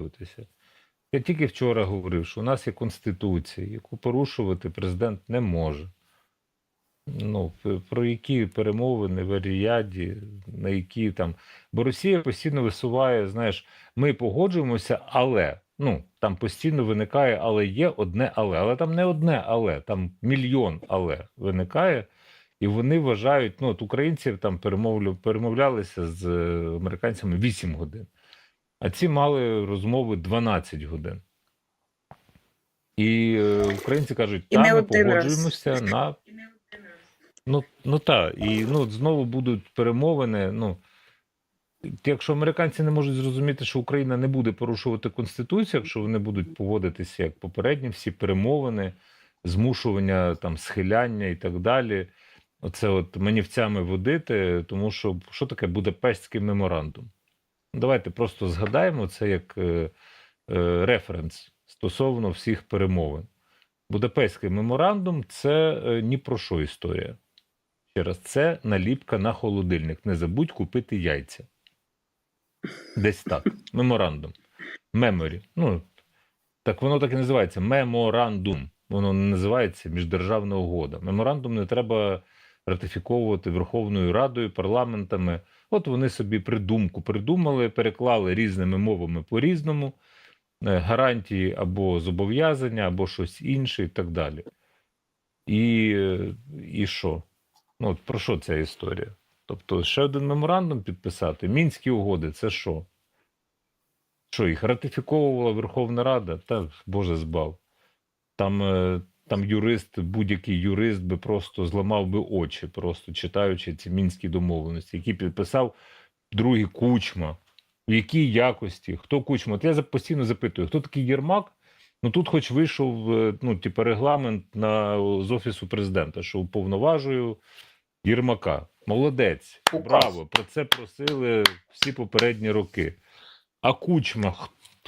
висловлюватися. Я тільки вчора говорив, що у нас є конституція, яку порушувати президент не може. Ну, про які перемовини в Аріаді, на які там. Бо Росія постійно висуває, знаєш, ми погоджуємося, але ну там постійно виникає, але є одне але. Але там не одне але, там мільйон але виникає. І вони вважають, ну от українці там перемовлю, перемовлялися з е, американцями 8 годин, а ці мали розмови 12 годин. І е, українці кажуть, та ми погоджуємося на. Ну, ну так, і ну, знову будуть перемовини. Ну, якщо американці не можуть зрозуміти, що Україна не буде порушувати Конституцію, якщо вони будуть поводитися як попередні всі перемовини, змушування, там, схиляння і так далі. Оце от манівцями водити, тому що що таке Будапештський меморандум? Давайте просто згадаємо це як е, е, референс стосовно всіх перемовин. Будапештський меморандум це е, ні про що історія. Ще раз, це наліпка на холодильник. Не забудь купити яйця. Десь так. Меморандум. Меморі. Ну, так воно так і називається. Меморандум. Воно не називається міждержавна угода. Меморандум не треба ратифіковувати Верховною Радою, парламентами. От вони собі придумку придумали, переклали різними мовами по-різному, е, гарантії або зобов'язання, або щось інше, і так далі. І, і що? Ну, от про що ця історія? Тобто, ще один меморандум підписати. Мінські угоди це що? Що їх ратифіковувала Верховна Рада? Та Боже збав. Там, е, там юрист, будь-який юрист би просто зламав би очі, просто читаючи ці мінські домовленості, які підписав другий кучма. В якій якості? Хто кучма? От я постійно запитую, хто такий Єрмак? Ну тут, хоч вийшов е, ну, типу, регламент на, з офісу президента, що уповноважую Єрмака. Молодець, Указ. браво! Про це просили всі попередні роки. А кучма,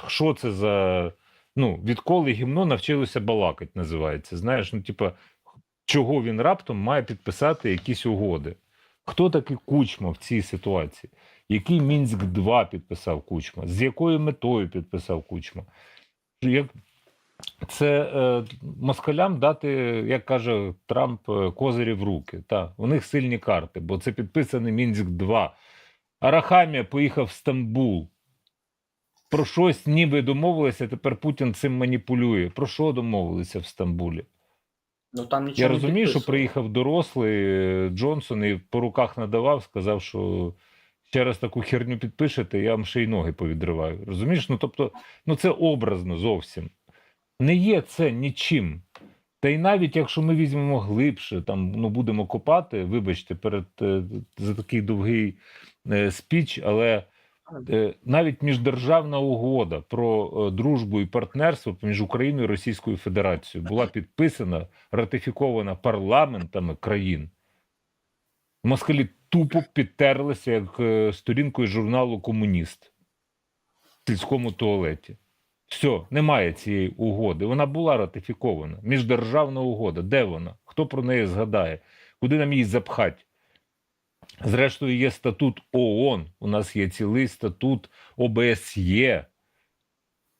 що це за. Ну, відколи гімно навчилося балакать, називається. Знаєш, ну, типа, чого він раптом має підписати якісь угоди? Хто такий кучма в цій ситуації? Який Мінськ 2 підписав кучма? З якою метою підписав кучма? Як це е, москалям дати, як каже Трамп, е, козирі в руки. Та, у них сильні карти, бо це підписаний Мінськ 2. Арахамія поїхав в Стамбул. Про щось ніби домовилися, тепер Путін цим маніпулює. Про що домовилися в Стамбулі? Ну там нічого Я розумію, що приїхав дорослий е, Джонсон і по руках надавав, сказав, що ще раз таку херню підпишете, я вам ще й ноги повідриваю. Розумієш? Ну тобто, ну це образно зовсім. Не є це нічим. Та й навіть якщо ми візьмемо глибше, там ну будемо копати, вибачте, перед е, за такий довгий е, спіч, але навіть міждержавна угода про е, дружбу і партнерство між Україною і Російською Федерацією була підписана, ратифікована парламентами країн. Москалі тупо підтерлися як е, сторінкою журналу Комуніст в сільському туалеті. Все, немає цієї угоди. Вона була ратифікована. Міждержавна угода. Де вона? Хто про неї згадає? Куди нам її запхати? Зрештою, є статут ООН, у нас є цілий статут ОБСЄ.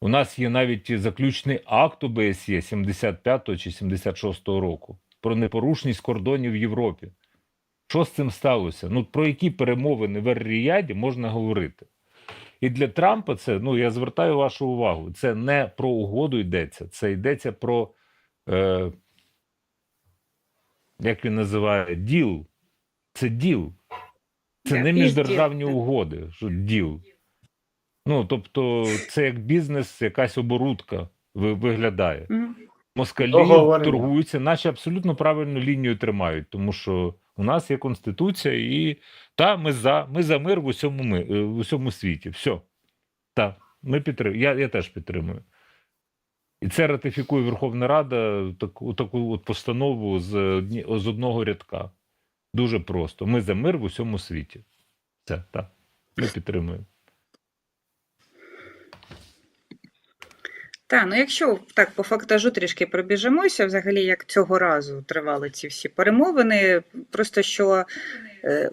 У нас є навіть заключний акт ОБСЄ 75 чи 76 року про непорушність кордонів в Європі. Що з цим сталося? Ну про які перемовини в Ер-Ріяді можна говорити? І для Трампа це, ну я звертаю вашу увагу, це не про угоду йдеться, це йдеться про, е, як він називає, діл. Це діл. Це не міждержавні угоди, що діл. Ну, тобто, це як бізнес, якась оборудка ви- виглядає. Москалі торгуються, наче абсолютно правильну лінію тримають, тому що у нас є конституція, і та ми за ми за мир в усьому ми е, в усьому світі. Все. Та ми підтримуємо. Я, я теж підтримую. І це ратифікує Верховна Рада таку, таку от постанову з, з одного рядка. Дуже просто. Ми за мир в усьому світі. Це так. Ми підтримуємо. Так, ну якщо так по фактажу трішки пробіжимося, взагалі як цього разу тривали ці всі перемовини, просто що е,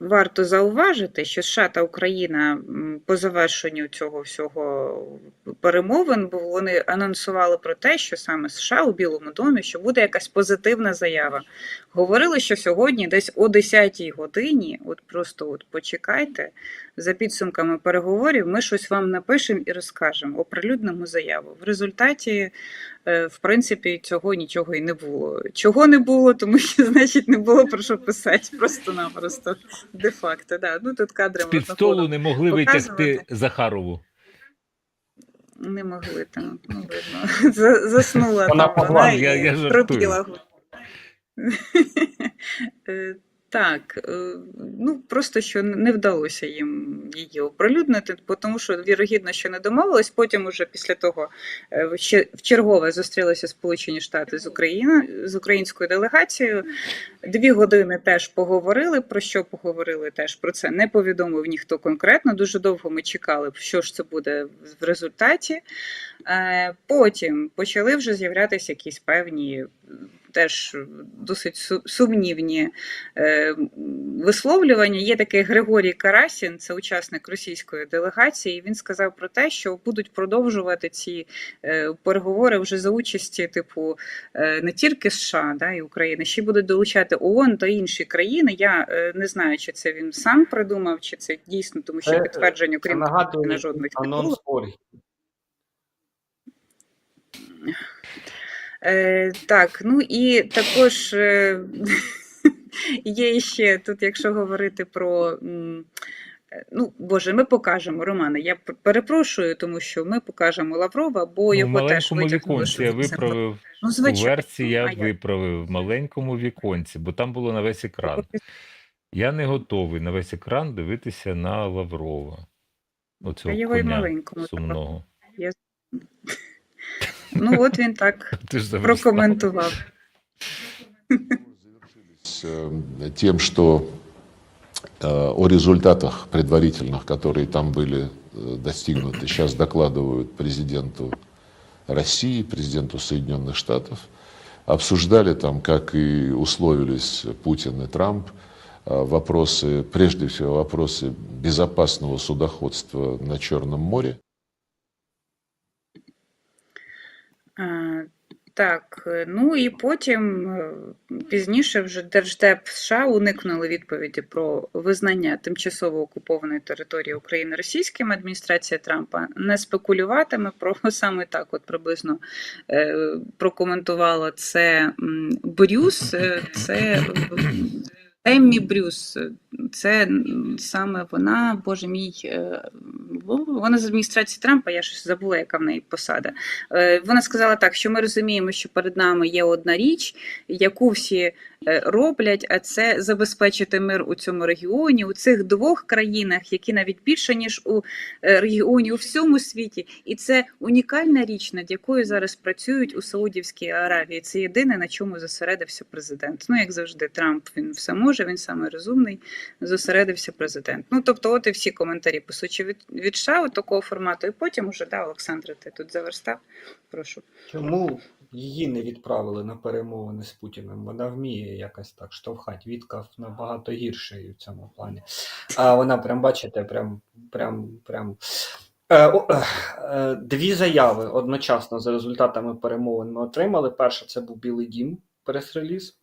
варто зауважити, що США та Україна по завершенню цього всього перемовин, бо вони анонсували про те, що саме США у Білому домі, що буде якась позитивна заява. Говорили, що сьогодні, десь о 10-й годині, от просто от почекайте, за підсумками переговорів, ми щось вам напишемо і розкажемо, оприлюднимо заяву. В результаті, е, в принципі, цього нічого і не було. Чого не було, тому що, значить, не було про що писати, просто-напросто, де-факто. Да. Ну, тут кадри З під можна столу не могли показувати. витягти Захарову. Не могли там, ну, видно. Заснула Вона там могла, вона я- я жартую. пропіла. Так, е, ну просто що не вдалося їм її оприлюднити, тому що вірогідно, що не домовились. Потім, уже після того, е, ще вчергове зустрілися Сполучені Штати з Україна з українською делегацією. Дві години теж поговорили. Про що поговорили? Теж про це не повідомив ніхто конкретно. Дуже довго ми чекали, що ж це буде в результаті. Е, Потім почали вже з'являтися якісь певні. Теж досить сумнівні е, висловлювання. Є такий Григорій Карасін, це учасник російської делегації. Він сказав про те, що будуть продовжувати ці е, переговори вже за участі, типу, е, не тільки США да, і України, ще будуть долучати ООН та інші країни. Я не знаю, чи це він сам придумав, чи це дійсно, тому що підтвердження, нагадує на жодних анонс. Е, так, ну і також е, є ще тут, якщо говорити про. е, Ну, Боже, ми покажемо Романе. Я перепрошую, тому що ми покажемо Лаврова, бо Ну, його теж маленькому витягнули. віконці я виправив Ну, у версії, я А виправив в маленькому віконці, бо там було на весь екран. Я не готовий на весь екран дивитися на Лаврова. Оцього його і коня маленькому. треба. сумного. Ну, от він так прокоментував. э, тем, что э, о результатах предварительных, которые там были э, достигнуты, сейчас докладывают президенту России, президенту Соединенных Штатов. Обсуждали там, как и условились Путин и Трамп, вопросы, прежде всего вопросы безопасного судоходства на Черном море. Так, е, ну і потім е, пізніше вже Держдеп США уникнули відповіді про визнання тимчасово окупованої території України російським. Адміністрація Трампа не спекулюватиме про саме так, от приблизно е, прокоментувала це Брюс, це Еммі Брюс. Це саме вона, боже мій, е, вона з адміністрації Трампа, я щось забула, яка в неї посада. Е, Вона сказала так, що ми розуміємо, що перед нами є одна річ, яку всі е, роблять, а це забезпечити мир у цьому регіоні, у цих двох країнах, які навіть більше ніж у регіоні у всьому світі. І це унікальна річ, над якою зараз працюють у Саудівській Аравії. Це єдине, на чому зосередився президент. Ну, як завжди, Трамп він все може, він саме розумний, зосередився президент. Ну тобто, от і всі коментарі по суті від, від от такого формату. І потім уже да, Олександре, ти тут заверстав. Прошу. Чому її не відправили на перемовини з Путіним? Вона вміє якось так штовхати. Віткав набагато гірший в цьому плані. А вона прям, бачите, прям, прям, прям. Е, е, е, Дві заяви одночасно за результатами перемовин ми отримали. Перша це був Білий Дім, прес-реліз,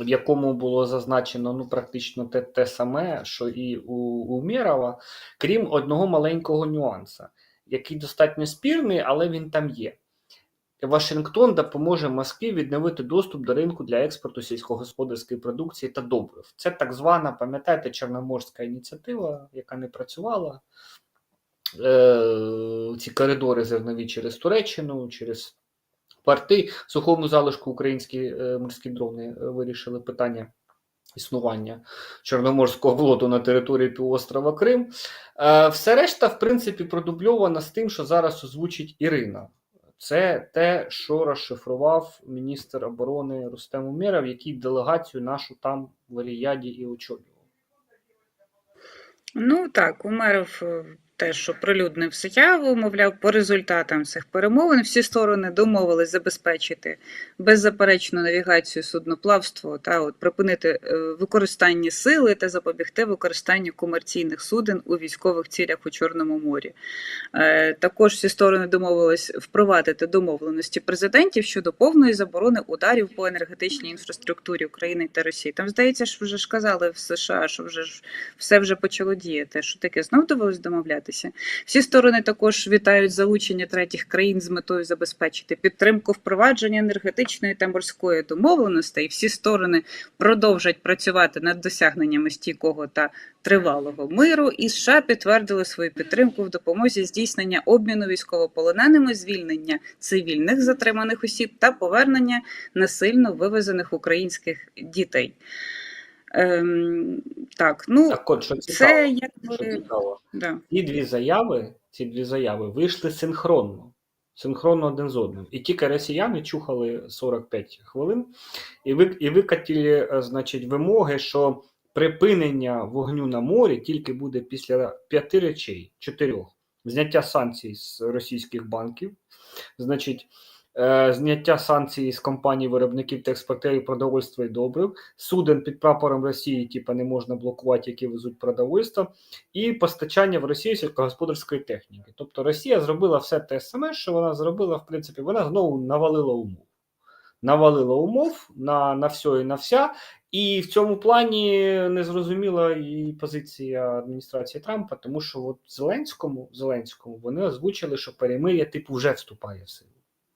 в якому було зазначено ну, практично те, те саме, що і у, у Мєрова, крім одного маленького нюанса, який достатньо спірний, але він там є. Вашингтон допоможе Москві відновити доступ до ринку для експорту сільськогосподарської продукції та добрив. Це так звана, пам'ятаєте, Чорноморська ініціатива, яка не працювала. Е, ці коридори зернові через Туреччину, через порти. Сухому залишку українські е, морські дрони е, вирішили питання існування Чорноморського флоту на території півострова Крим. Е, все решта, в принципі, продубльовано з тим, що зараз озвучить Ірина. Це те, що розшифрував міністр оборони Рустем Умєров, який делегацію нашу там в Ріяді і очолював. Ну так, Умеров е, теж що прилюднив заяву, мовляв, по результатам цих перемовин всі сторони домовились забезпечити беззаперечну навігацію судноплавства та от припинити е, використання сили та запобігти використанню комерційних суден у військових цілях у Чорному морі. Е, Також всі сторони домовились впровадити домовленості президентів щодо повної заборони ударів по енергетичній інфраструктурі України та Росії. Там здається, що вже ж казали в США, що вже ж все вже почало діяти. Що таке знов довелось домовлятися? Всі сторони також вітають залучення третіх країн з метою забезпечити підтримку впровадження енергетичної та морської домовленостей. Всі сторони продовжать працювати над досягненнями стійкого та тривалого миру. І США підтвердили свою підтримку в допомозі здійснення обміну військовополоненими, звільнення цивільних затриманих осіб та повернення насильно вивезених українських дітей. Ем, так, ну Так от, що це цікаво, що цікаво. да. Ці дві заяви, ці дві заяви вийшли синхронно. Синхронно один з одним. І тільки росіяни чухали 45 хвилин і, ви, і викатили, е, значить, вимоги, що припинення вогню на морі тільки буде після п'яти речей, чотирьох: зняття санкцій з російських банків, значить, зняття санкцій з компаній виробників та експортерів продовольства і добрив, суден під прапором Росії, типа не можна блокувати, які везуть продовольство, і постачання в Росію сільськогосподарської техніки. Тобто Росія зробила все те саме, що вона зробила, в принципі, вона знову навалила умов. Навалила умов на, на все і на вся. І в цьому плані незрозуміла і позиція адміністрації Трампа, тому що от Зеленському, Зеленському вони озвучили, що перемир'я типу вже вступає в силу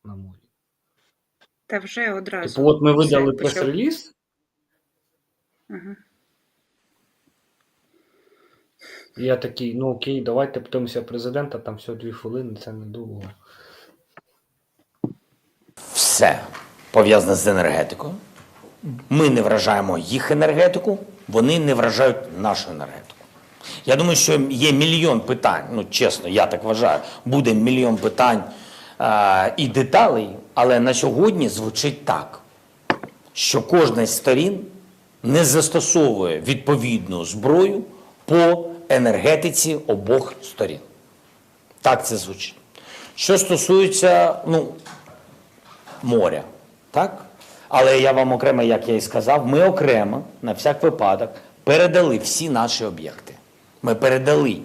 на морі. Та вже одразу. Типу, от ми видали прес-реліз, Ага. я такий, ну окей, давайте подивимося президента, там всього дві хвилини, це недовго. все пов'язане з енергетикою. Ми не вражаємо їх енергетику, вони не вражають нашу енергетику. Я думаю, що є мільйон питань, ну чесно, я так вважаю, буде мільйон питань і деталей, але на сьогодні звучить так, що кожна з сторін не застосовує відповідну зброю по енергетиці обох сторін. Так це звучить. Що стосується, ну, моря. Так? Але я вам окремо, як я і сказав, ми окремо, на всяк випадок, передали всі наші об'єкти. Ми передали,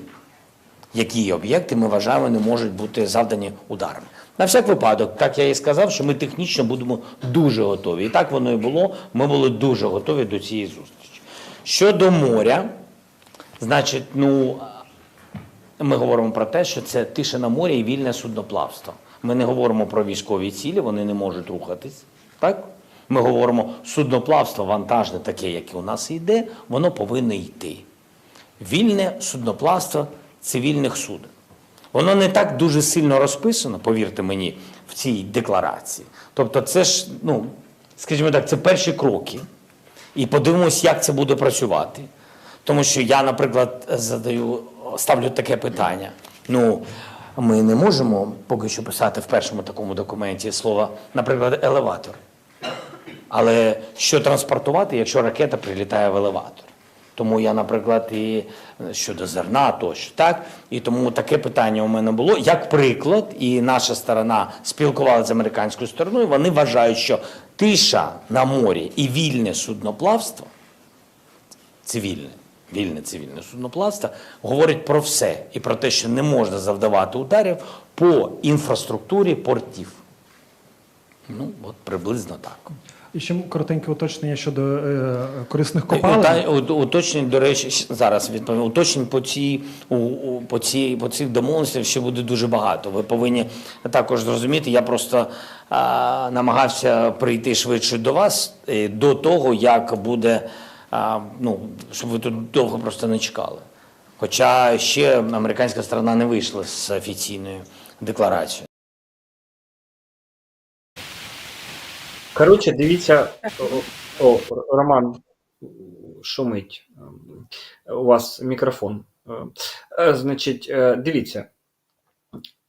які об'єкти ми вважаємо не можуть бути завдані ударами. На всяк випадок, так я і сказав, що ми технічно будемо дуже готові. І так воно і було. Ми були дуже готові до цієї зустрічі. Щодо моря, значить, ну, ми говоримо про те, що це тиша на морі і вільне судноплавство. Ми не говоримо про військові цілі, вони не можуть рухатись. Так? Ми говоримо судноплавство вантажне, таке, яке у нас йде, воно повинно йти. Вільне судноплавство цивільних суден. Воно не так дуже сильно розписано, повірте мені, в цій декларації. Тобто, це ж, ну, скажімо так, це перші кроки. І подивимось, як це буде працювати. Тому що я, наприклад, задаю, ставлю таке питання. Ну, ми не можемо поки що писати в першому такому документі слово, наприклад, елеватор. Але що транспортувати, якщо ракета прилітає в елеватор? Тому я, наприклад, і щодо зерна тощо, так? І тому таке питання у мене було. Як приклад, і наша сторона спілкувалася з американською стороною, вони вважають, що тиша на морі і вільне судноплавство, цивільне, вільне цивільне судноплавство, говорить про все і про те, що не можна завдавати ударів по інфраструктурі портів. Ну, от приблизно так. І ще коротеньке уточнення щодо е, корисних Та- копалин. Уточнень, до речі, зараз відповім. Уточнень по цій у, у по цій по цих домовленостях ще буде дуже багато. Ви повинні також зрозуміти. Я просто а, намагався прийти швидше до вас е, до того, як буде а, ну щоб ви тут довго просто не чекали. Хоча ще американська сторона не вийшла з офіційною декларацією. Коротше, дивіться, о, о, Роман, шумить. У вас мікрофон. Е, Значить, е, дивіться,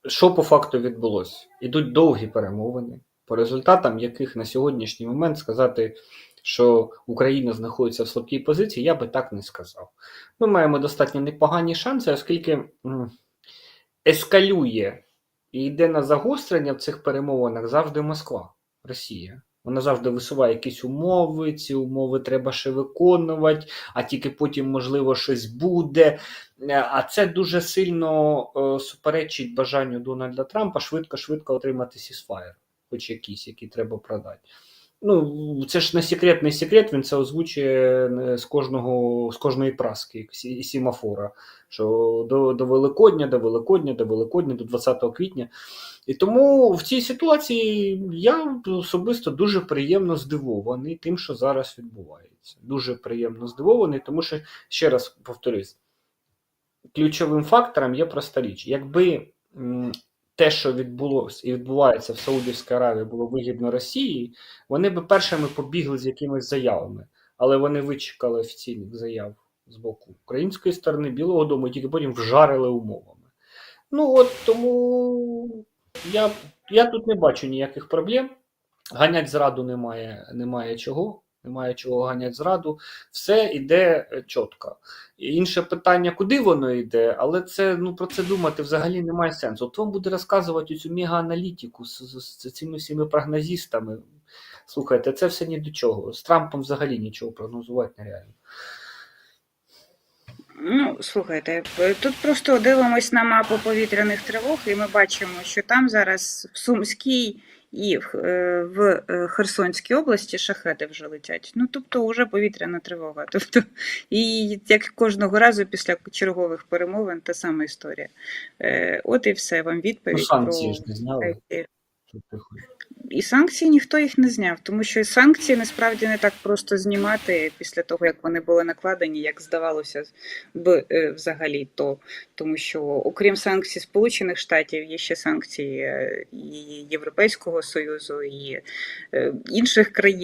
що по факту відбулося? Ідуть довгі перемовини, по результатам яких на сьогоднішній момент сказати, що Україна знаходиться в слабкій позиції, я би так не сказав. Ми маємо достатньо непогані шанси, оскільки ескалює і йде на загострення в цих перемовинах завжди Москва, Росія. Вона завжди висуває якісь умови, ці умови треба ще виконувати, а тільки потім, можливо, щось буде. Е, А це дуже сильно е, суперечить бажанню Дональда Трампа швидко-швидко отримати сісфаєр, хоч якийсь, який треба продати. Ну, це ж не секрет, не секрет, він це озвучує е, з кожного з кожної праски сі- сімафора. Що до, до Великодня, до Великодня, до Великодня, до 20 квітня. І тому в цій ситуації я особисто дуже приємно здивований тим, що зараз відбувається. Дуже приємно здивований, тому що, ще раз повторюсь, ключовим фактором є проста річ. Якби те, що відбулося і відбувається в Саудівській Аравії, було вигідно Росії, вони би першими побігли з якимись заявами, але вони вичекали офіційних заяв з боку української сторони, Білого Дому, і тільки потім вжарили умовами. Ну от тому я, я тут не бачу ніяких проблем. Ганять зраду немає, немає чого. Немає чого ганяти зраду, все йде е, чітко. Інше питання, куди воно йде, але це ну про це думати взагалі немає сенсу. От вам буде розказувати цю мега-аналітику з, з, з цими всіми прогнозістами. Слухайте, це все ні до чого. З Трампом взагалі нічого прогнозувати нереально. Ну, слухайте, е, тут просто дивимось на мапу повітряних тривог, і ми бачимо, що там зараз в Сумській і в, е, в е, Херсонській області шахеди вже летять. Ну, тобто, вже повітряна тривога. Тобто, і як кожного разу після чергових перемовин, та сама історія. Е, От і все, вам Ну, відповідь санкції ж не зняли. І санкції ніхто їх не зняв, тому що санкції насправді не так просто знімати після того, як вони були накладені, як здавалося б е, взагалі то. Тому що окрім санкцій Сполучених Штатів є ще санкції е, і Європейського Союзу, і е, інших країн.